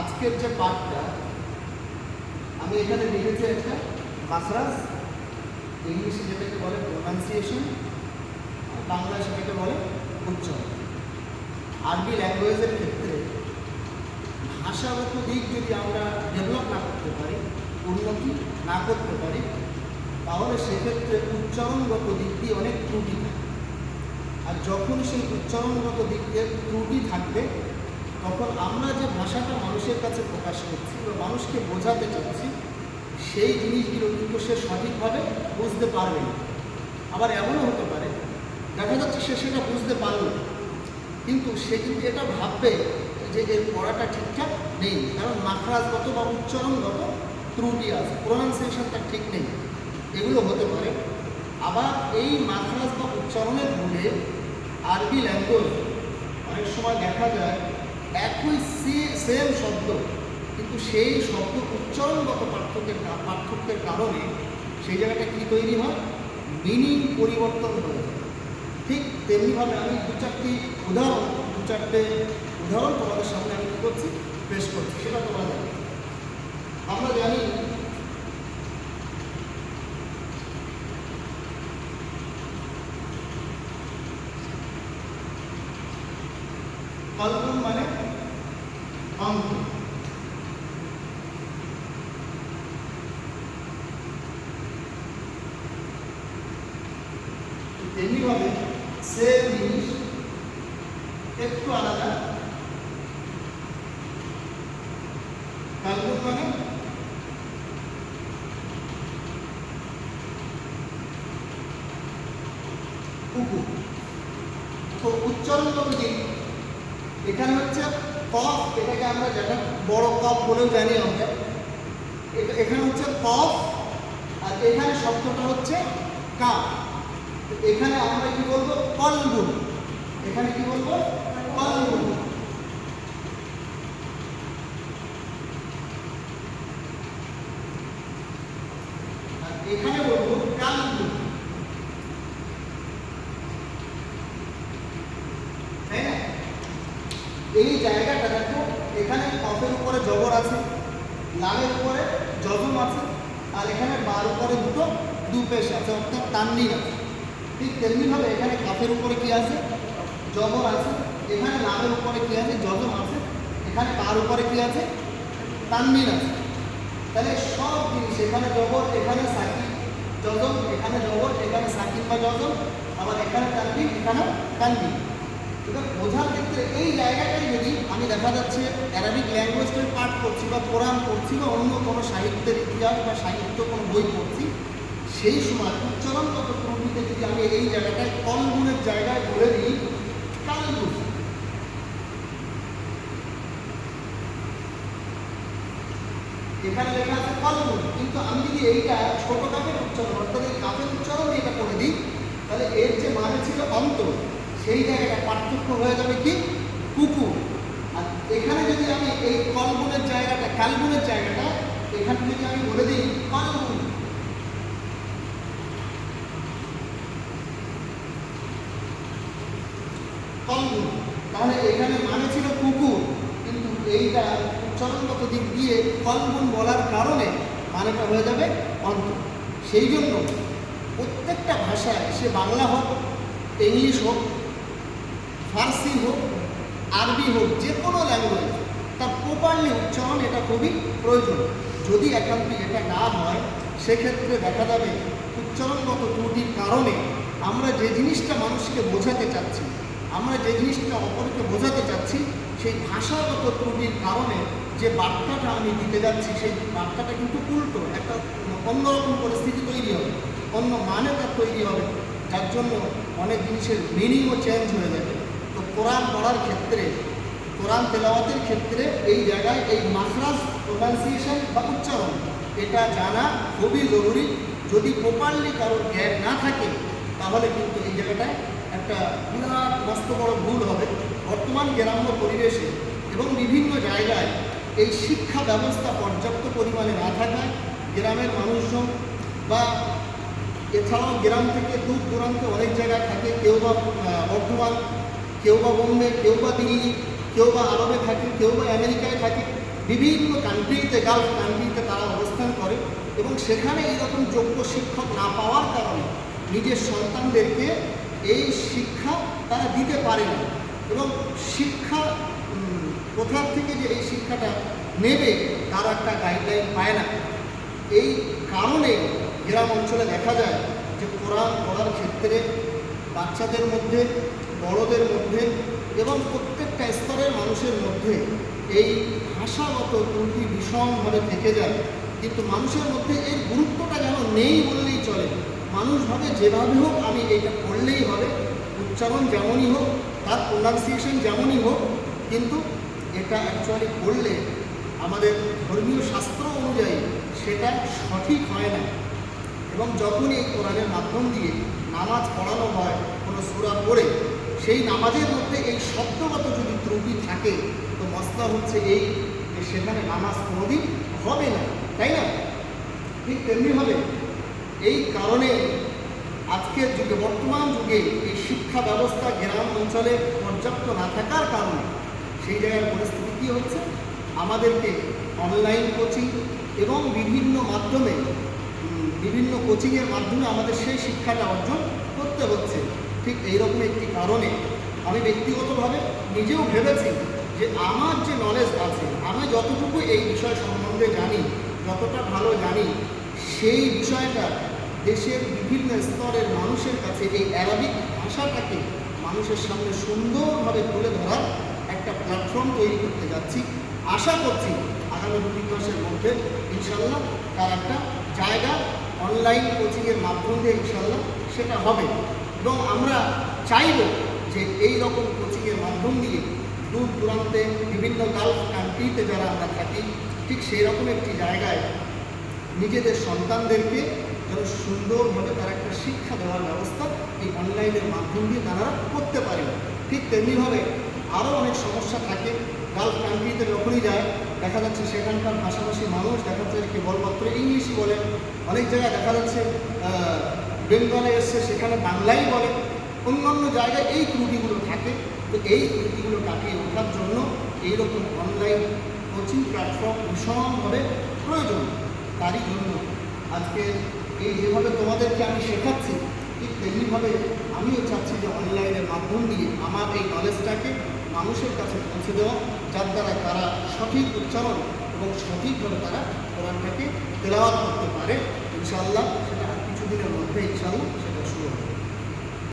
আজকের যে পাঠটা, আমি এখানে লিখেছি একটা মাসরাজ ইংলিশে যেটাকে বলে প্রোনাউন্সিয়েশন বাংলায় সেটাকে বলে উচ্চারণ। আরবি ল্যাঙ্গুয়েজের ক্ষেত্রে ভাষাগত দিক যদি আমরা ডেভেলপ না করতে পারি, উন্নতি না করতে পারি, তাহলে সেক্ষেত্রে উচ্চারণগত দিক দিয়ে অনেক ত্রুটি থাকে। আর যখন সেই উচ্চারণগত দিক দিয়ে ত্রুটি তখন আমরা যে ভাষাটা মানুষের কাছে প্রকাশ করছি বা মানুষকে বোঝাতে চাচ্ছি, সেই জিনিসগুলো কিন্তু সে সঠিকভাবে বুঝতে পারবে না। আবার এমনও হতে পারে, দেখা যাচ্ছে সে সেটা বুঝতে পারল। কিন্তু সে কিন্তু এটা ভাববে যে এর পড়াটা ঠিকঠাক নেই, কারণ মাখরাজগত বা উচ্চারণগত ত্রুটি আছে প্রোনাউন্সিয়েশনটা ঠিক নেই। এগুলো হতে পারে। আবার এই মাখরাজ বা উচ্চারণের ভুলে আরবি ল্যাঙ্গুয়েজ অনেক সময় দেখা যায় একই সি সেম শব্দ, কিন্তু সেই শব্দ উচ্চারণগত পার্থক্যের পার্থক্যের কারণে সেই জায়গাটা কী তৈরি হয়? মিনিং পরিবর্তন হয়ে যায়। ঠিক তেমনিভাবে আমি দু চারটি উদাহরণ, দু চারটে উদাহরণ তোমাদের সামনে আমি কী করছি? পেশ করছি, সেটা তোমরা জানো। আমরা জানি কল্পন মানে অঙ্ক তেমনিভাবে সেম জিনিস একটু আলাদা কাল্পন মানে কুকুর তো উচ্চারণগত দিক এখানে হচ্ছে কফ, এটাকে আমরা যেটা বড় কফ বলেও জানি আমরা। এখানে হচ্ছে কফ, আর এখানে শব্দটা হচ্ছে কাপ। এখানে আমরা কি বলব? কলবুল এখানে কি বলব কলবুল আর এখানে বলব কালবুল তাই না এই জায়গাটা দেখো, এখানে কফের উপরে জবর আছে লামের উপরে যজম আছে, আর এখানে বার উপরে দুটো দু পেশ আছে, অর্থাৎ তান্নিন আছে ঠিক তেমনিভাবে এখানে কাফের উপরে কি আছে? জবর আছে। এখানে লামের উপরে কি আছে? যজম আছে। এখানে বার উপরে কি আছে? তান্নিন আছে। তাহলে সব জিনিস, এখানে জবর এখানে সাকিব যজম, এখানে জবর এখানে সাকিব বা যজম, আবার এখানে তানবিন এখানে বোঝার ক্ষেত্রে এই জায়গাটাই যদি আমি দেখা যাচ্ছে অ্যারাবিক ল্যাঙ্গুয়েজটা পাঠ করছি বা কোরআন পড়ছি বা অন্য কোনো সাহিত্যের ইতিহাস বা সাহিত্য কোনো বই পড়ছি, সেই সময় উচ্চারণগত ত্রুটিতে যদি আমি এই জায়গাটায় কলগুণের জায়গায় বলে দিই কালগুণ এখানে লেখা আছে কলগুণ কিন্তু আমি যদি এইটা ছোট কাপের উচ্চারণ, অর্থাৎ এই কাপের উচ্চারণ এটা করে দিই, তাহলে এর যে মানে ছিল অন্তর। সেই জায়গাটা পার্থক্য হয়ে যাবে কি? কুকুর। আর এখানে যদি আমি এই কলগুণের জায়গাটা কালগুণের জায়গাটা, এখানে যদি আমি বলে দিই কলগুণ কলগুণ তাহলে এখানে মানে ছিল কুকুর। কিন্তু এইটা উচ্চারণগত দিক দিয়ে কলগুণ বলার কারণে মানেটা হয়ে যাবে অন্তর সেই জন্য প্রত্যেকটা ভাষায় সে বাংলা হোক, ইংলিশ হোক ফার্সি হোক, আরবি হোক, যে কোনো ল্যাঙ্গুয়েজ তার প্রপারলি উচ্চারণ এটা খুবই প্রয়োজন। যদি একান্তই এটা না হয়, সেক্ষেত্রে দেখা যাবে উচ্চারণগত ত্রুটির কারণে আমরা যে জিনিসটা মানুষকে বোঝাতে চাচ্ছি, আমরা যে জিনিসটা অপরকে বোঝাতে চাচ্ছি, সেই ভাষাগত ত্রুটির কারণে যে বার্তাটা আমি দিতে যাচ্ছি, সেই বার্তাটা কিন্তু উল্টো, একটা অন্যরকম পরিস্থিতি তৈরি হবে, অন্য মানে তার তৈরি হবে। যার জন্য অনেক জিনিসের মিনিংও চেঞ্জ হয়ে যাবে। কোরআন পড়ার ক্ষেত্রে, কোরআন তেলাওয়াতের ক্ষেত্রে এই জায়গায় এই মাখরাজ প্রোনাউন্সিয়েশন বা উচ্চারণ, এটা জানা খুবই জরুরি। যদি প্রপারলি কারোর জ্ঞান না থাকে, তাহলে কিন্তু এই জায়গাটায় একটা বিরাট মস্ত বড় ভুল হবে। বর্তমান গ্রাম্য পরিবেশে এবং বিভিন্ন জায়গায় এই শিক্ষা ব্যবস্থা পর্যাপ্ত পরিমাণে না থাকায় গ্রামের মানুষজন বা এছাড়াও গ্রাম থেকে দূর দূরান্তে অনেক জায়গায় থাকে, কেউ বা বর্ধমান কেউ বা বোম্বে, কেউ বা দিল্লি, কেউ বা আরবে থাকে, কেউ বা আমেরিকায় থাকে, বিভিন্ন কান্ট্রিতে গালফ কান্ট্রিতে তারা অবস্থান করে এবং সেখানে এইরকম যোগ্য শিক্ষক না পাওয়ার কারণে নিজের সন্তানদেরকে এই শিক্ষা তারা দিতে পারে না এবং শিক্ষা কোথার থেকে যে এই শিক্ষাটা নেবে তার একটা গাইডলাইন পায় না। এই কারণে গ্রাম অঞ্চলে দেখা যায় যে কোরআন পড়ার ক্ষেত্রে বাচ্চাদের মধ্যে বড়দের মধ্যে এবং প্রত্যেকটা স্তরের মানুষের মধ্যে এই ভাষাগত ত্রুটি ভীষণভাবে থেকে যায়। কিন্তু মানুষের মধ্যে এর গুরুত্বটা যেন নেই বললেই চলে। মানুষ ভাবে যেভাবে হোক আমি এটা করলেই হবে। উচ্চারণ যেমনই হোক, তার প্রোনাউন্সিয়েশন যেমনই হোক, কিন্তু এটা অ্যাকচুয়ালি করলে আমাদের ধর্মীয় শাস্ত্র অনুযায়ী সেটা সঠিক হয় না। এবং যখনই এই কোরআনের মাধ্যম দিয়ে নামাজ পড়ানো হয়, কোনো সুরা পড়ে সেই নামাজের মধ্যে এই শব্দগত যদি ত্রুটি থাকে, তো মশলা হচ্ছে এই যে সেখানে নামাজ কোনোদিন হবে না, তাই না? ঠিক তেমনি হবে এই কারণে আজকের যুগে, বর্তমান যুগে এই শিক্ষা ব্যবস্থা গ্রাম অঞ্চলে পর্যাপ্ত না থাকার কারণে সেই জায়গার পরিস্থিতি কী হচ্ছে? আমাদেরকে অনলাইন কোচিং এবং বিভিন্ন মাধ্যমে বিভিন্ন কোচিংয়ের মাধ্যমে আমাদের সেই শিক্ষাটা অর্জন করতে হচ্ছে। ঠিক এইরকম একটি কারণে আমি ব্যক্তিগতভাবে নিজেও ভেবেছি যে আমার যে নলেজ আছে, আমি যতটুকু এই বিষয় সম্বন্ধে জানি, যতটা ভালো জানি, সেই বিষয়টা দেশের বিভিন্ন স্তরের মানুষের কাছে, এই অ্যারাবিক ভাষাটাকে মানুষের সামনে সুন্দরভাবে তুলে ধরার একটা প্ল্যাটফর্ম তৈরি করতে যাচ্ছি। আশা করছি আগামী দু তিন মাসের মধ্যে ইনশাল্লাহ তার একটা জায়গা অনলাইন কোচিংয়ের মাধ্যম দিয়ে ইনশাল্লাহ সেটা হবে। এবং আমরা চাইব যে এই রকম কোচিংয়ের মাধ্যম দিয়ে দূর দূরান্তে বিভিন্ন গালফ কান্ট্রিতে যারা আমরা থাকি, ঠিক সেই রকম একটি জায়গায় নিজেদের সন্তানদেরকে যেন সুন্দরভাবে তার একটা শিক্ষা দেওয়ার ব্যবস্থা এই অনলাইনের মাধ্যম দিয়ে তারা করতে পারে। ঠিক তেমনিভাবে আরও অনেক সমস্যা থাকে। গালফ কান্ট্রিতে যখনই যায়, দেখা যাচ্ছে সেখানকার ভাষাভাষী মানুষ, দেখা যাচ্ছে কেবলমাত্র ইংলিশই বলে। অনেক জায়গায় দেখা যাচ্ছে বেঙ্গলে এসছে, সেখানে বাংলাই বলে। অন্যান্য জায়গায় এই ত্রুটিগুলো থাকে, তো এই ত্রুটিগুলো কাটিয়ে ওঠার জন্য এইরকম অনলাইন কোচিং প্ল্যাটফর্ম ভীষণভাবে প্রয়োজন, তারই জন্য। আজকে এই যেভাবে তোমাদেরকে আমি শেখাচ্ছি, ঠিক তেমনিভাবে আমিও চাচ্ছি যে অনলাইনের মাধ্যম দিয়ে আমার এই নলেজটাকে মানুষের কাছে পৌঁছে দেওয়া, যার দ্বারা তারা সঠিক উচ্চারণ এবং সঠিকভাবে তারা কোরআনটাকে তেলাওয়াত করতে পারে, ইনশাআল্লাহ। সেটা আর কিছুদিনের মধ্যে ইনশাআল্লাহ সেটা